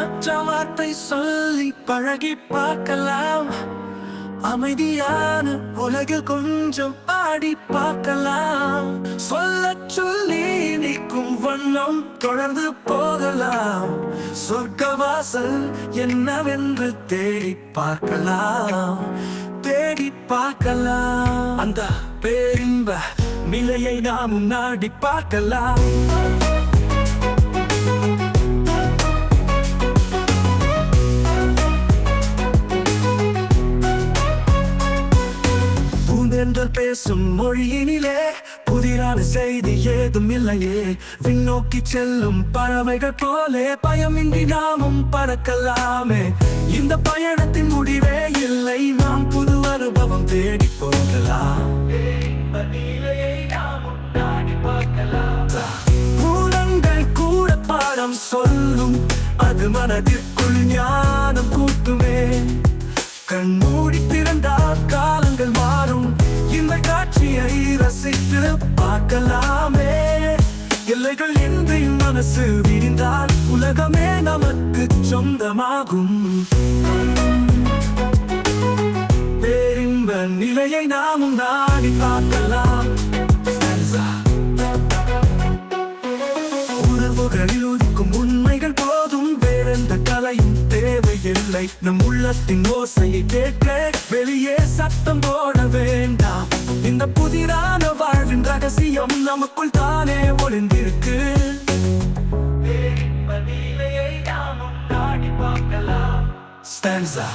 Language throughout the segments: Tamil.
மாற்ற வார்த்தை சொல்லி பழகி பார்க்கலாம். அமைதியான உலகில் கொஞ்சம் பாடி பார்க்கலாம். சொல்ல சொல்லி நிற்கும் வண்ணம் தொடர்ந்து போகலாம். சொர்க்க வாசல் என்னவென்று தேடி பார்க்கலாம். தேடி பார்க்கலாம். அந்த பேரின்ப நிலையை நாம் நாடி பார்க்கலாம். பூந்தென்றல் பேசும் மொழியினிலே புதிரான செய்தி ஏதும் இல்லையே. விண்ணோக்கி செல்லும் பறவைகள் போலே பயமின்றி நாமும் பறக்கலாமே. இந்த பயணத்தின் முடிவே இல்லை நாம் புது அனுபவம் தேடி போகலாம் பூலங்கள் கூட பாடம் சொல்லும் அது மனதிற்குள் ஞானம் கூட்டுமே. கண் பார்க்கலாமே. எல்லைகள் இன்றி மனசு விரிந்தால் உலகமே நமக்கு சொந்தமாகும். பேரின்ப நிலையை நாமும் நாடி பார்க்கலாம். உணர்வுகளில் ஒதுக்கும் உண்மைகள் போதும். வேறெந்த கலையும் தேவையில்லை. நம் உள்ளத்தின் ஓசையை கேட்க வெளியே சத்தம் போட வேண்டாம். இந்த புதிரான வாழ்வின் சத்தியம் நமக்குள் தானே ஒளிந்திருக்கு. Stanza.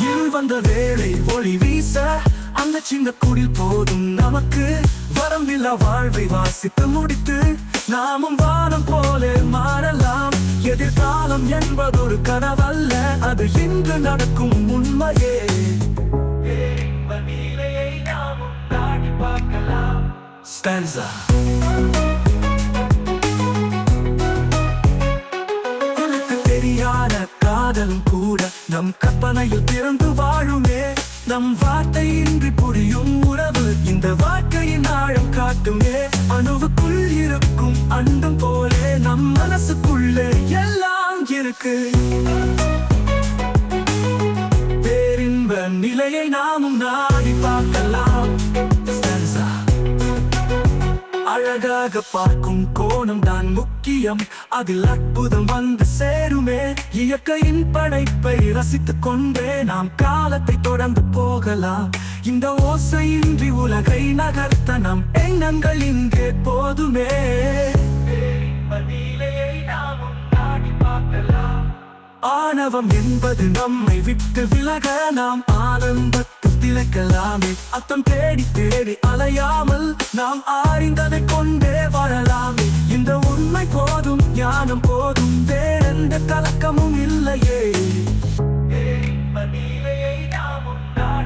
இருள் வந்த வேளை ஒளி வீச அந்த சின்ன குடில் போதும் நமக்கு. வரம்பில்லா வாழ்வை வாசித்து முடித்து நாமும் வானம் போல மாறலாம். எதிர்காலம் என்பது ஒரு கனவல்ல அது இன்று நடக்கும் Stanza. உனக்கு தெரியாத காதல் கூட நம் கற்பனையில் பிறந்து வாழுமே நம் வார்த்தையின்றி புரியும் உறவு இந்த வாழ்க்கையின் ஆழம் காட்டுமே அணுவுக்குள் இருக்கும் அண்டம் போலே நம் மனசுக்குள்ளே எல்லாம் இருக்கு அழகாக பார்க்கும் கோணம் தான் முக்கியம். அதில் அற்புதம் வந்து சேருமே. இயற்கையின் படைப்பை ரசித்துக் கொண்டே நாம் காலத்தை தொடர்ந்து போகலாம். இந்த ஓசையின்றி உலகை நகர்த்த நம் எண்ணங்கள் இங்கே போதுமே. ஆணவம் என்பது நம்மை விட்டு விலக நாம் ஆனந்தத்தில் திளைக்கலாமே. அத்தம் தேடி தேடி அலையாமல் நாம் அறிந்ததை கொண்டே வாழலாமே. இந்த உண்மை போதும் ஞானம் போதும் வேறெந்த கலக்கமும் இல்லையே.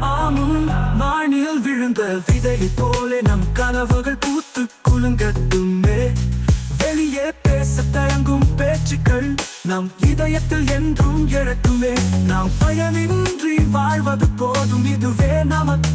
ஆமும் வானில் விழுந்த விதை போலே நம் கனவுகள் பூ நம் இதயத்தில் என்றும் எழுத்துமே நாம் பயனின்றி வாழ்வது போதும். இதுவே நமக்கு